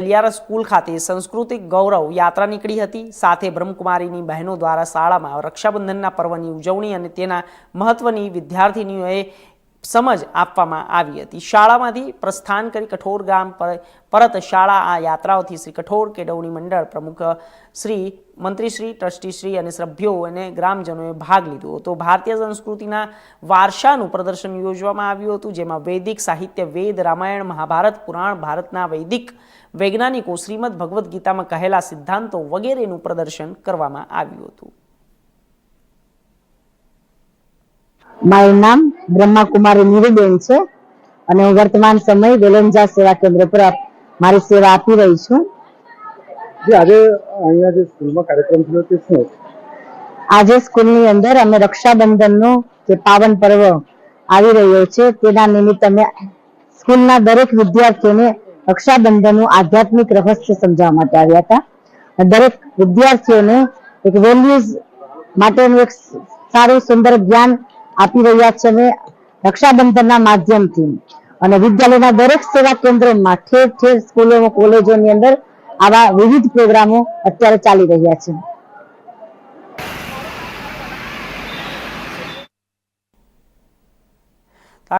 કલિયારા school ખાતે સંસ્કૃતિક ગૌરવ યાત્રા નીકળી હતી. સાથે બ્રહ્મકુમારીની બહેનો દ્વારા શાળામાં રક્ષાબંધનના પર્વની ઉજવણી અને તેના મહત્વની વિદ્યાર્થીનીઓએ સમજ આપવામાં આવી હતી. શાળામાંથી પ્રસ્થાન કરી કઠોર ગામ પર, પરત શાળા આ યાત્રાઓથી શ્રી કઠોર કેળવણી મંડળ પ્રમુખ શ્રી મંત્રીશ્રી ટ્રસ્ટીશ્રી અને સભ્યો અને ગ્રામજનોએ ભાગ લીધો હતો. ભારતીય સંસ્કૃતિના વારસાનું પ્રદર્શન યોજવામાં આવ્યું હતું, જેમાં વૈદિક સાહિત્ય, વેદ, રામાયણ, મહાભારત, પુરાણ, ભારતના વૈદિક વૈજ્ઞાનિકો શ્રીમદ ભગવદ્ ગીતામાં કહેલા સિદ્ધાંતો વગેરેનું પ્રદર્શન કરવામાં આવ્યું હતું. મારું નામ બ્રહ્માકુમારી નીરુબેન છે. અને હું વર્તમાન સમય વેલંજા સેવા કેન્દ્ર પર મારી સેવા આપી રહી છું. જે આજે અહીંયા જે સ્કૂલમાં કાર્યક્રમ થયો તે શું આજે સ્કૂલની અંદર અમે રક્ષાબંધનનો જે પાવન પર્વ આવી રહ્યો છે તેના નિમિત્તે અમે સ્કૂલના દરેક વિદ્યાર્થીઓને રક્ષાબંધનનું આધ્યાત્મિક રહસ્ય સમજાવવા માટે આવ્યા હતા. દરેક વિદ્યાર્થીઓને એક વેલ્યુઝ માટેનું એક સારું સુંદર જ્ઞાન આપી રહ્યા છે અમે રક્ષાબંધનના માધ્યમથી. અને વિદ્યાલયના દરેક સેવા કેન્દ્રોમાં ઠેર ઠેર સ્કૂલો કોલેજોની અંદર આવા વિવિધ પ્રોગ્રામો અત્યારે ચાલી રહ્યા છે.